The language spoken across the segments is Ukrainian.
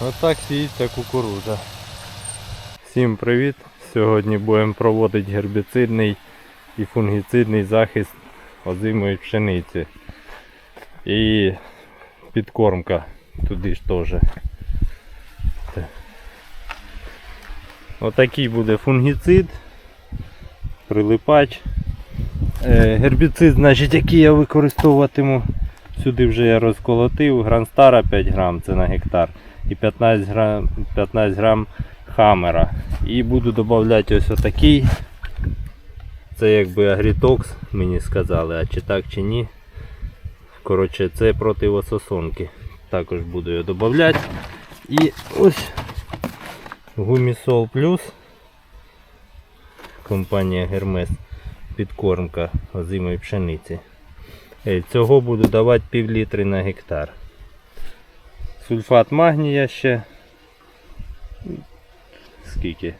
Отак сіється кукурудза. Всім привіт! Сьогодні будемо проводити гербіцидний і фунгіцидний захист озимої пшениці. І підкормка туди ж теж. Отакий буде фунгіцид, прилипач. Е, Гербіцид, значить, який я використовуватиму. Сюди вже я розколотив. Гранстара 5 грам, це на гектар. І 15 грам, 15 грам хамера. І буду додавати ось отакий. Це якби агрітокс, мені сказали, а чи так чи ні. Коротше, це проти ососонки. Також буду його додавати. І ось гумісол плюс. Компанія Гермес. Підкормка озимої пшениці. Е, Цього буду давати пів літри на гектар. Сульфат магнія ще. Скільки?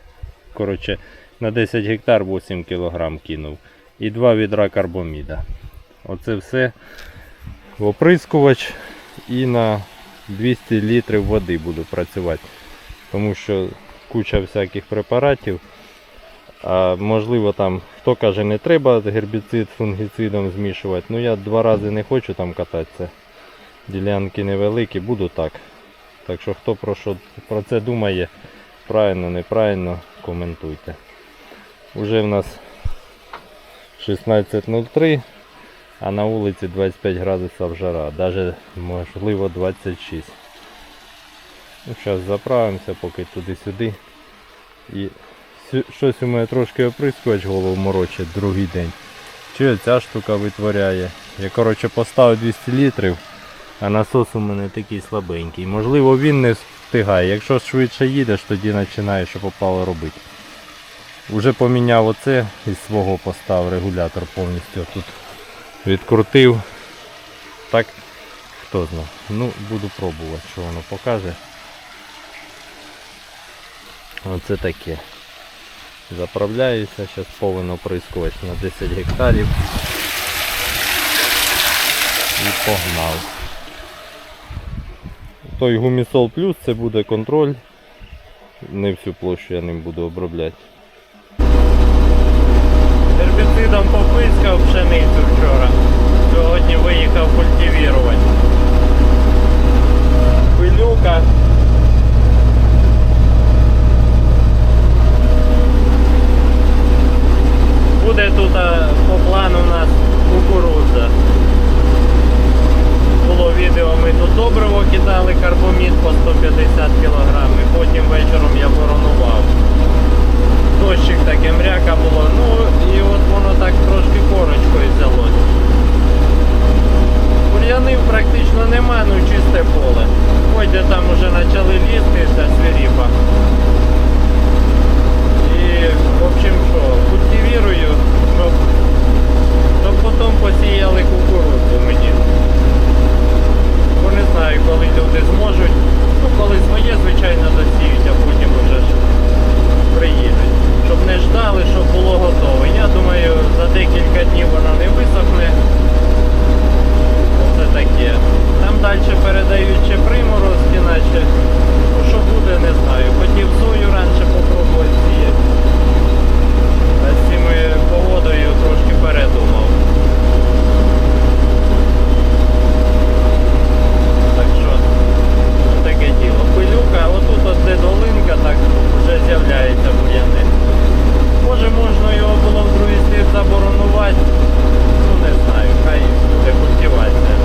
Коротше, на 10 гектар 8 кг кинув. І 2 відра карбоміда. Оце все в оприскувач і на 200 літрів води буду працювати. Тому що куча всяких препаратів. А можливо там, хто каже, не треба гербіцид фунгіцидом змішувати. Ну я два рази не хочу там кататися. Ділянки невеликі, буду так. Так що хто про, що, про це думає, правильно, неправильно, коментуйте. Уже в нас 16.03, а на вулиці 25 градусів жара, навіть можливо 26. Ну, Зараз заправимося поки туди-сюди. І щось у мене трошки оприскувач голову морочить другий день. Чи ця штука витворяє. Я коротше поставив 200 літрів, а насос у мене такий слабенький. Можливо він не встигає. Якщо швидше їдеш, тоді починає, що попало робити. Уже поміняв оце із свого поставив регулятор повністю тут відкрутив. Так, хто знає. Ну, буду пробувати, що воно покаже. Оце таке. Заправляюся, зараз повинен оприскувач на 10 гектарів. І погнав. Той гумісол плюс це буде контроль. Не всю площу я ним буду обробляти. Гербіцидом попискав пшеницю вчора. Сьогодні виїхав культивірувати. Пилюка. Буде тут а, по плану у нас кукурудза. Було відео, ми тут добриво кидали, карбомід по 150 кг. І потім вечором я воронував. Дощик таке мряка було. Ну і от воно так трошки корочкою взялось. Бур'янів практично нема, ну чисте поле. Де там уже почали лізти та свиріпа. І, в общем, що, культивірую, щоб, щоб потім посіяли кукурудзу мені. Бо не знаю, коли люди зможуть. Ну, коли своє, звичайно, засіють, а потім вже ж приїдуть. Щоб не ждали, щоб було готове. Я думаю, за декілька днів вона не висохне. Оце таке. Там далі передають ще приморозки, наче. Ну, що буде, не знаю. Хотів сою раніше попробувати сіяти. А з цими погодою трошки передумав. Так що, таке діло. Пилюка, отут от де долинка, так вже з'являється бур'яни. Може можна його було в другий слід заборонувати. Ну не знаю, хай буде культивація.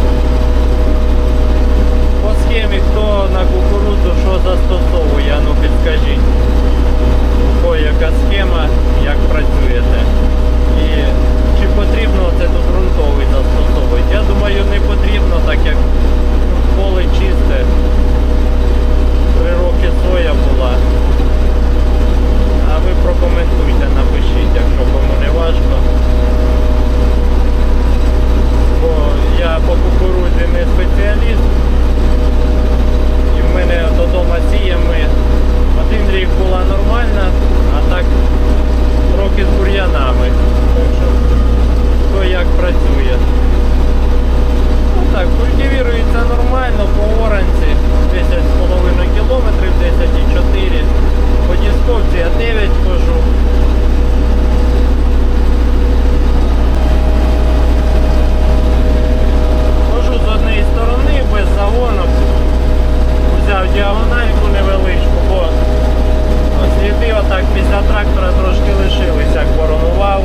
По схемі хто на кукурудзу що застосовує, а ну підскажіть. Ой, яка схема, як працюєте. І чи потрібно це тут ґрунтовий застосовувати? Я думаю, не потрібно, так як поле чисте. Три роки соя була. А ви прокоментуйте, напишіть, якщо кому не важко. Бо я по кукурудзі не спеціаліст. І в мене додому сіємо. Один рік була нормальна, а так трохи з бур'янами. Так що хто як працює. Ну так, культивірується нормально по оранці 10,5 км так після трактора трошки лишились, як боронував.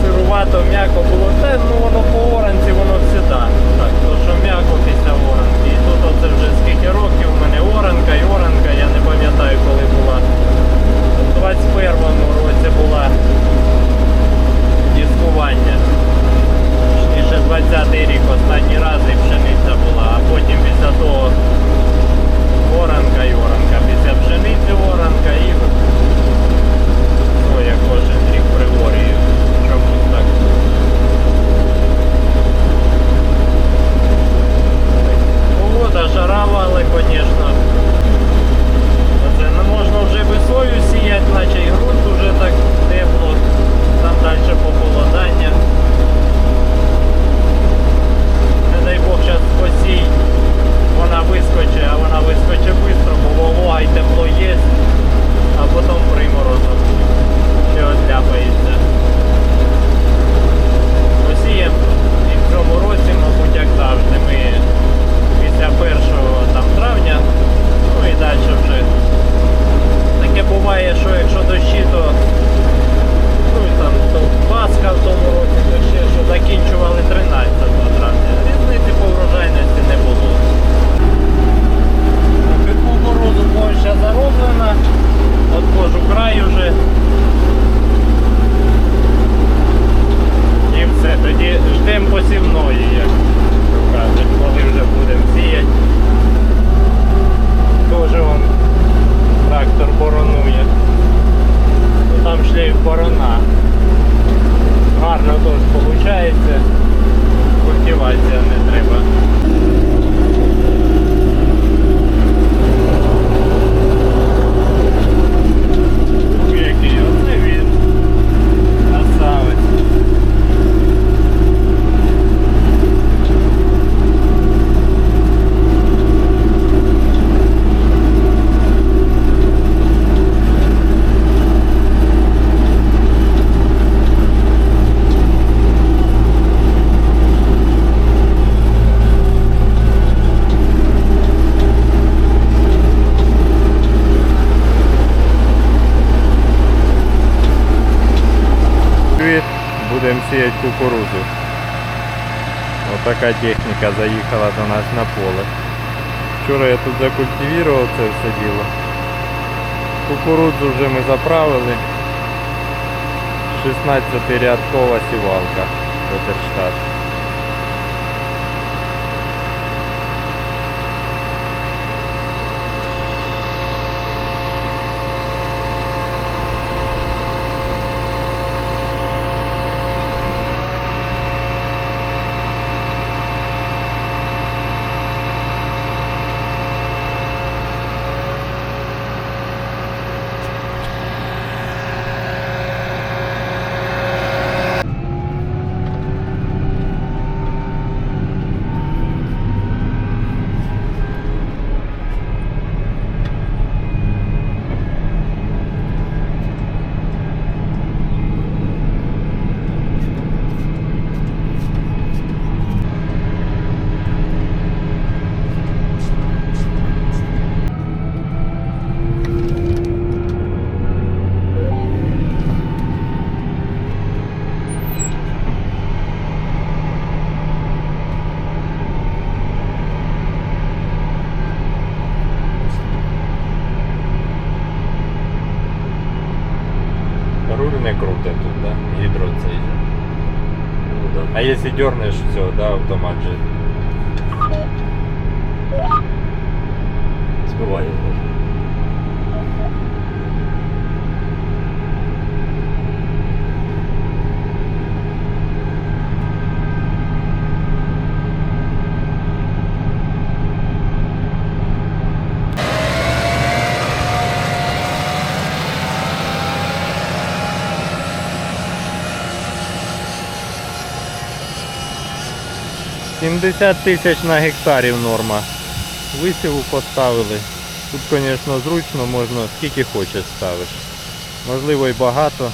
Сирувато, м'яко було те, ну воно по оранці, воно завжди. Так, то що м'яко після оранки. І тут оце вже скільки років у мене оранка і оранка, я не пам'ятаю коли була. У 21-му році була дискування. Точніше 20-й рік останній раз і пшениця була, а потім після того оранка і оранка. Після пшениці оранка і будемо сіяти кукурузу. Отака техніка заїхала до нас на поле. Вчора я тут закультивував це все діло. Кукурудзу вже ми заправили. 16-рядкова сівалка Ветерштат. Руль не круте тут, да? Гідро цей. Ну да. А если дернешь, все, да, автомат же. Збиває. — 70 тисяч на гектарів норма. Висіву поставили. Тут, звісно, зручно, можна скільки хочеш ставиш. Можливо і багато.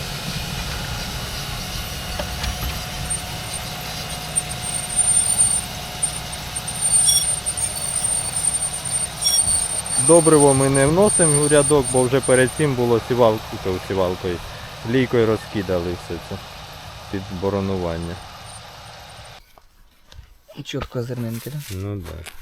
Добриво ми не вносимо у рядок, бо вже перед цим було сівалкою, сівалкою. Лійкою розкидали все це під боронування. Чітко зернинки, так? Ну так.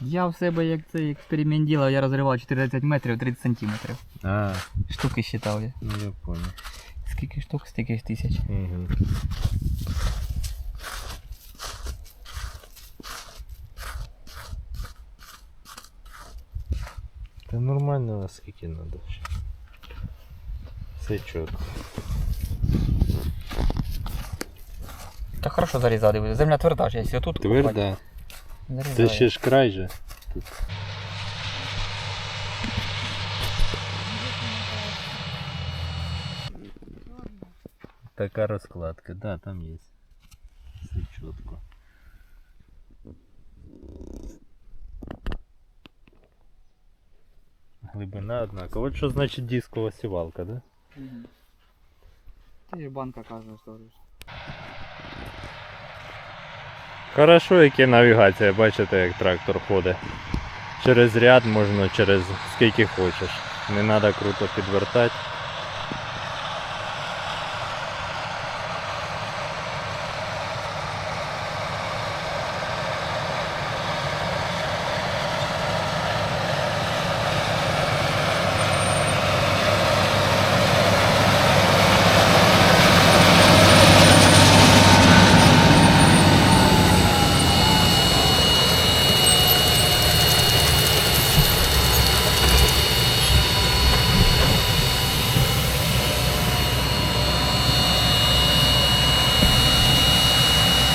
Я в себе як цей експеримент ділав, я розривав 14 метрів 30 сантиметрів. А, Штуки считав я. ну я понял. Скільки штук, стільки ж тисяч. Угу. Та нормально наскільки надо. Все чітко. Та хорошо зарізати буде. Земля тверда ж, якщо тут копати, Тверда. Це зарізає. ще ж край же. Тут. Така розкладка, да, там є. Все чітко. Глибина однакова. От що значить дискова сівалка, да? Мгм. Ти ж банка каже, що ж. Хорошо, яке навігація, бачите, як трактор ходить. Через ряд можна, через скільки хочеш. Не треба круто підвертати.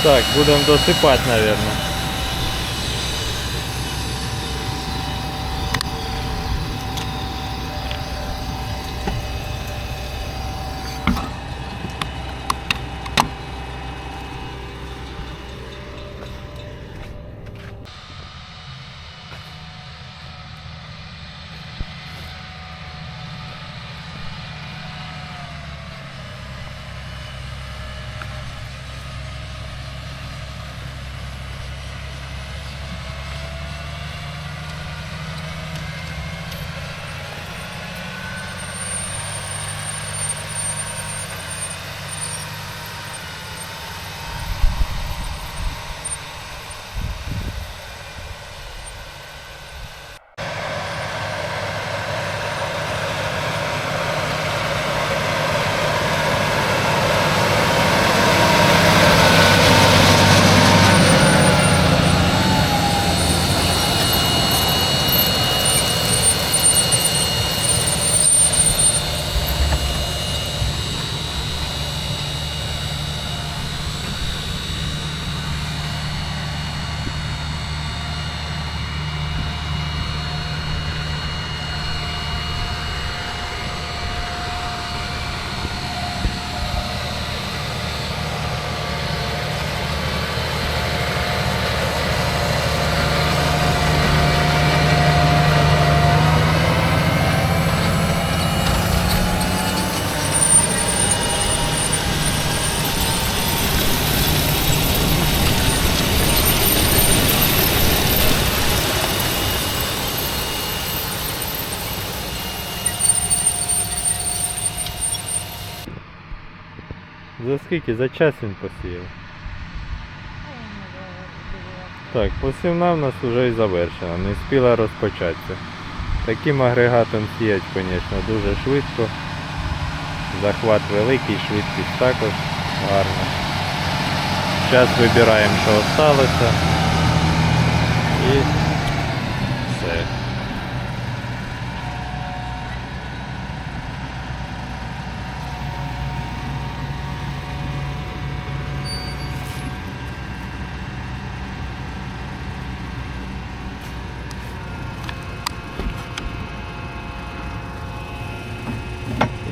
Так, будем досыпать, мабуть. За скільки? За час він посіяв. Так, посівна в нас вже і завершена, не спіла розпочатися. Таким агрегатом сіять, звісно, дуже швидко. Захват великий, швидкість також гарна. Зараз вибираємо, що залишилося.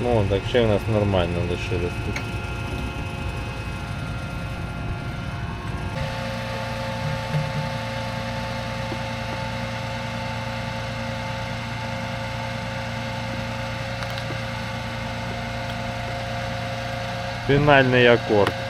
Ну, так ще в нас нормально лишилось тут. Фінальний акорд.